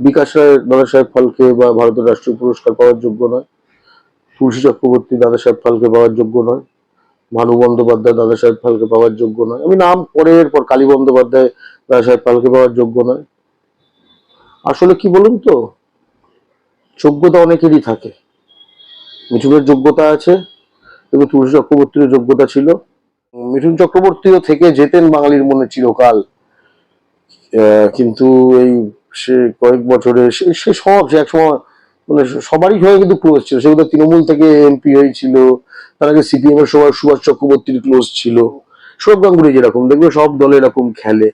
বিকাশ রায় দাদা সাহেব ফালকে বা ভারতের রাষ্ট্রীয় পুরস্কার পাওয়ার যোগ্য নয়। তুলসী চক্রবর্তী দাদা সাহেব ফালকে পাওয়ার যোগ্য নয়। ভানু বন্দ্যোপাধ্যায় দাদা সাহেব ফালকে পাওয়ার যোগ্য নয়। আমি নাম পরের পর কালী বন্দ্যোপাধ্যায় দাদা সাহেব ফালকে পাওয়ার যোগ্য নয়। আসলে কি বলুন তো? যোগ্যতা অনেকেরই থাকে। মিঠুনের যোগ্যতা আছে এবং তুলসী চক্রবর্তীর যোগ্যতা ছিল। মিঠুন চক্রবর্তীও থেকে যেতেন বাঙালির মনে চিরকাল। কিন্তু এই সে কয়েক বছরে, সে সে সব, সে একসময় মানে সবারই হয়ে কিন্তু ক্লোজ ছিল। সেগুলো তৃণমূল থেকে এমপি হয়েছিল তার আগে সিপিএম এর সময় সুভাষ চক্রবর্তীর ক্লোজ ছিল। সৌরভ গাঙ্গুলি যেরকম, দেখবে সব দল এরকম খেলে।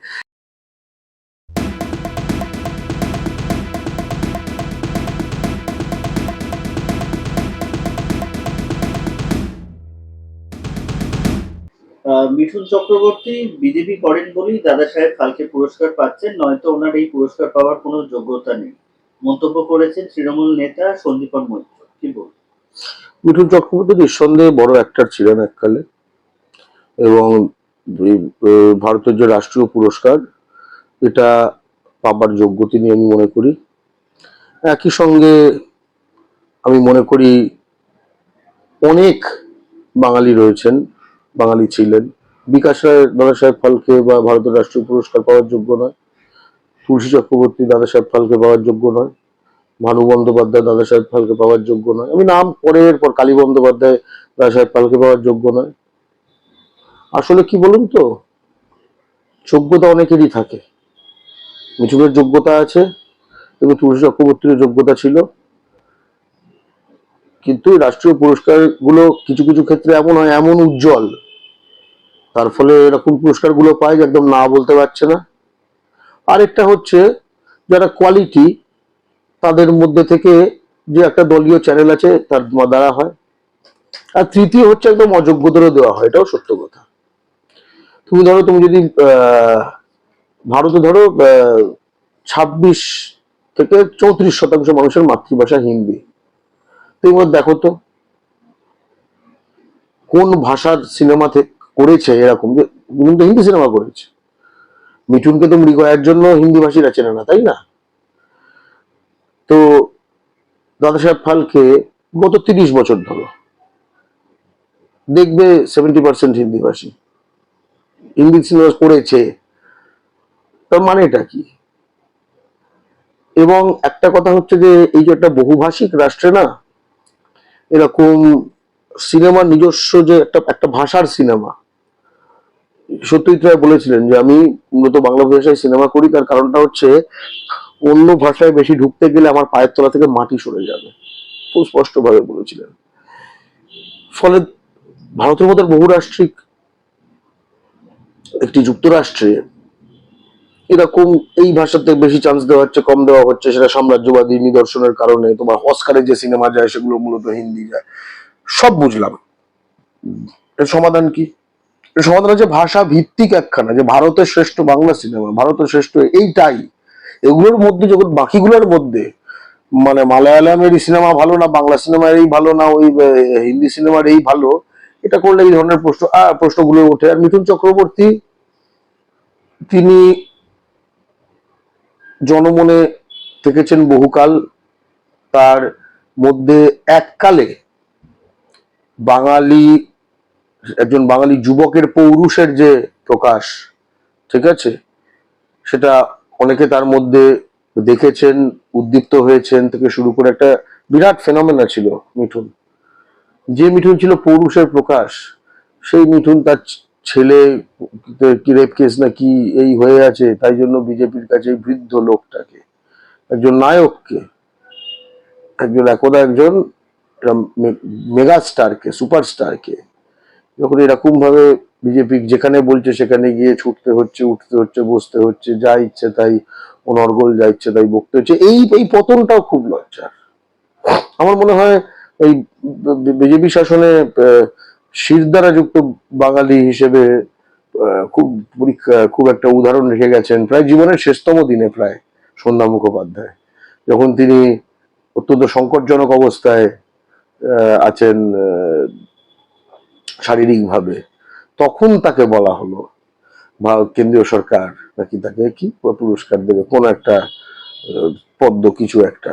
মিঠুন চক্রবর্তী বিজেপি করেন বলেই দাদা সাহেব ফালকে পুরস্কার পাচ্ছেন, নয়তো ওনার এই পুরস্কার পাওয়ার কোনো যোগ্যতা নেই। মন্তব্য করেছেন তৃণমূল নেতা সন্দীপন মৈত্র। কি বল মিঠুন চক্রবর্তী নিঃসন্দেহে বড় অ্যাক্টর ছিলেন এককালে। এবং ভারতের যে রাষ্ট্রীয় পুরস্কার, এটা পাবার যোগ্য তিনি আমি মনে করি। একই সঙ্গে আমি মনে করি অনেক বাঙালি রয়েছেন। বাঙালি ছিলেন। বিকাশ রায় দাদা সাহেব ফালকে বা ভারতের রাষ্ট্রীয় পুরস্কার পাওয়ার যোগ্য নয়। তুলসী চক্রবর্তী দাদা সাহেব ফালকে পাওয়ার যোগ্য নয়। ভানু বন্দ্যোপাধ্যায় দাদা সাহেব ফালকে পাওয়ার যোগ্য নয়। আমি নাম পরের পর কালী বন্দ্যোপাধ্যায় দাদা সাহেব ফালকে পাওয়ার যোগ্য নয়। আসলে কি বলুন তো? যোগ্যতা অনেকেরই থাকে। মিঠুনের যোগ্যতা আছে এবং তুলসী চক্রবর্তীর যোগ্যতা ছিল। কিন্তু রাষ্ট্রীয় পুরস্কারগুলো কিছু কিছু ক্ষেত্রে এমন হয়, এমন উজ্জ্বল। তার ফলে এরকম পুরস্কারগুলো পায় একদম না বলতে পারছে না। আরেকটা হচ্ছে যারা কোয়ালিটি তাদের মধ্যে থেকে যে একটা দলীয় চ্যানেল আছে তার দ্বারা হয়। আর তৃতীয় হচ্ছে একদম অযোগ্যদেরও দেওয়া হয়, এটাও সত্য কথা। তুমি ধরো, তুমি যদি ভারতে ধরো ছাব্বিশ থেকে চৌত্রিশ শতাংশ মানুষের মাতৃভাষা হিন্দি। তুমি দেখো তো, কোন ভাষার সিনেমা করেছে এরকম, যে মিঠুন তো হিন্দি সিনেমা করেছে। মিঠুনকে তো মৃগয়ের জন্য হিন্দি ভাষীরা চেনে না, তাই না? তো দাদা সাহেব ফালকে গত তিরিশ বছর ধরো, দেখবে সেভেন্টি পার্সেন্ট হিন্দি ভাষী হিন্দি সিনেমা পড়েছে তার মানেটা কি? এবং একটা কথা হচ্ছে যে, এই যে একটা বহুভাষিক রাষ্ট্রে না, এরকম সিনেমার নিজস্ব যে একটা একটা ভাষার সিনেমা সত্যজিৎ রায় বলেছিলেন যে আমি মূলত বাংলা ভাষায় সিনেমা করি, তার কারণটা হচ্ছে অন্য ভাষায় বেশি ঢুকতে গেলে আমার পায়ের তলা থেকে মাটি সরে যাবে। খুব স্পষ্টভাবে বলেছিলেন। ফলে ভারতের মতো বহুরাষ্ট্রিক একটি যুক্তরাষ্ট্রে এরকম এই ভাষাতে বেশি চান্স দেওয়া হচ্ছে, কম দেওয়া হচ্ছে, সেটা সাম্রাজ্যবাদী নিদর্শনের কারণে, তোমার অস্কারে যে সিনেমা যায়, সেগুলো মূলত হিন্দি যায়। সব বুঝলাম। এর সমাধান কি? সমাধান হচ্ছে ভাষা ভিত্তিক একখানা, যে ভারতের শ্রেষ্ঠ বাংলা সিনেমা, ভারতের শ্রেষ্ঠ এইটাই। এগুলোর মধ্যে যখন, বাকিগুলোর মধ্যে মানে মালায়ালামের সিনেমা ভালো না, বাংলা সিনেমার এই ভালো না, ওই হিন্দি সিনেমার এই ভালো, এটা করলে এই ধরনের প্রশ্ন প্রশ্নগুলো ওঠে। আর মিঠুন চক্রবর্তী, তিনি জনমনে থেকেছেন বহুকাল, তার মধ্যে এককালে বাঙালি একজন বাঙালি যুবকের পৌরুষের যে প্রকাশ, ঠিক আছে? সেটা অনেকে তার মধ্যে দেখেছেন, উদ্দীপ্ত হয়েছেন থেকে শুরু করে একটা বিরাট ফেনোমেনা ছিল মিঠুন। যে মিঠুন ছিল পৌরুষের প্রকাশ, সেই মিঠুন তার ছেলে কি রেপ কেস না কি এই হয়ে আছে, তাই জন্য বিজেপির কাছে বৃদ্ধ লোকটাকে, একজন নায়ককে, একজন একদা একজন মেগা স্টারকে সুপারস্টারকে যখন এরকম ভাবে বিজেপি যেখানে বলছে সেখানে গিয়ে ছুটতে হচ্ছে, উঠতে হচ্ছে, বসতে হচ্ছে, যা ইচ্ছে তাই অনর্গল, যা ইচ্ছে তাই বকতে হচ্ছে। এই এই পতনটাও খুব লজ্জার। আমার মনে হয় এই বিজেপি শাসনে শিরদারা যুক্ত বাঙালি হিসেবে খুব পরীক্ষা, খুব একটা উদাহরণ রেখে গেছেন প্রায় জীবনের শেষতম দিনে প্রায় সন্ধ্যা মুখোপাধ্যায়। যখন তিনি অত্যন্ত সংকটজনক অবস্থায় আছেন শারীরিকভাবে, তখন তাকে বলা হলো, বা কেন্দ্রীয় সরকার নাকি তাকে কি পুরস্কার দেবে, কোন একটা পদ্ম কিছু একটা।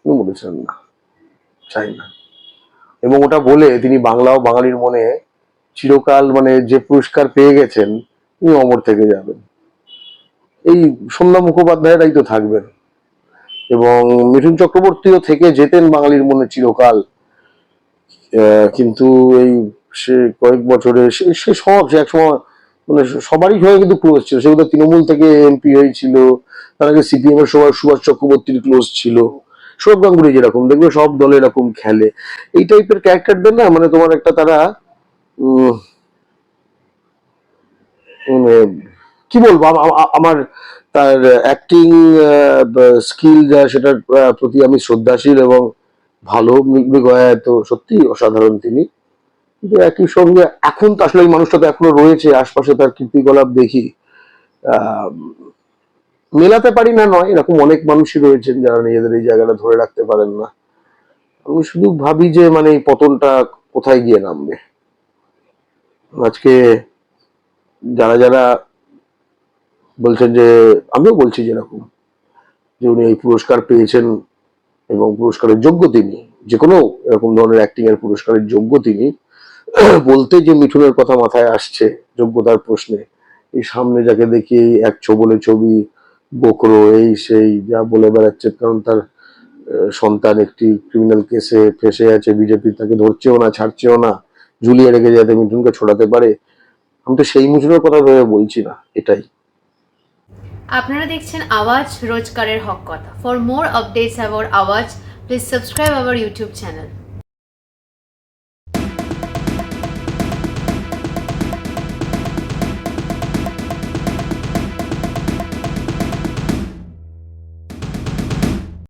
তিনি বলেছিলেন, না, চাই না। এবং ওটা বলে তিনি বাংলা ও বাঙালির মনে চিরকাল মানে যে পুরস্কার পেয়ে গেছেন, তিনি অমর থেকে যাবেন। এই সন্ধ্যা মুখোপাধ্যায়রাই তো থাকবেন। এবং মিঠুন চক্রবর্তীও থেকে যেতেন বাঙালির মনে চিরকাল কিন্তু এই সে কয়েক বছরে, সে সে সব সে একসময় মানে সবারই সঙ্গে কিন্তু ক্লোজ ছিল। সেগুলো তৃণমূল থেকে এমপি হয়েছিল তার আগে সিপিএম এর সময় সুভাষ চক্রবর্তীর ক্লোজ ছিল। সৌরভ গাঙ্গুলি যেরকম দেখবে সব দলে এরকম খেলে। এই টাইপের ক্যারেক্টারদের না মানে তোমার একটা তারা মানে কি বলব, আম- আম- আমার তার অ্যাক্টিং স্কিল যা সেটার প্রতি আমি শ্রদ্ধাশীল এবং ভালো মৃ- মৃগয়া তো সত্যি অসাধারণ তিনি। কিন্তু একই সঙ্গে এখন তো আসলে মানুষটা তো এখনও রয়েছে, আশপাশে তার কীর্তিকলাপ দেখি। মেলাতে পারি না নয়, এরকম অনেক মানুষই রয়েছেন যারা নিজেদের এই জায়গাটা ধরে রাখতে পারেন না। আমি শুধু ভাবি যে মানে এই পতনটা কোথায় গিয়ে নামবে? আজকে যারা যারা বলছেন যে, আমিও বলছি যেরকম, যে উনি এই পুরস্কার পেয়েছেন এবং পুরস্কারের যোগ্য তিনি, যে কোনো এরকম ধরনের অ্যাক্টিং এর পুরস্কারের যোগ্য তিনি বলতে যে মিঠুনের কথা মাথায় আসছে যোগ্যতার প্রশ্নে, এই সামনে যাকে দেখি এক ছবলে ছবি, বকরো, এই সেই, যা বলে বেড়াচ্ছে, কারণ তার সন্তান একটি ক্রিমিনাল কেসে ফেসে আছে, বিজেপি তাকে ধরছেও না, ছাড়ছেও না, ঝুলিয়ে রেখে যাতে মিঠুনকে ছড়াতে পারে। আমি তো সেই মিঠুনের কথা ভেবে বলছি না, এটাই। আপনারা দেখছেন আওয়াজ রোজকারের হক কথা। For more updates about Awaaz please subscribe our YouTube channel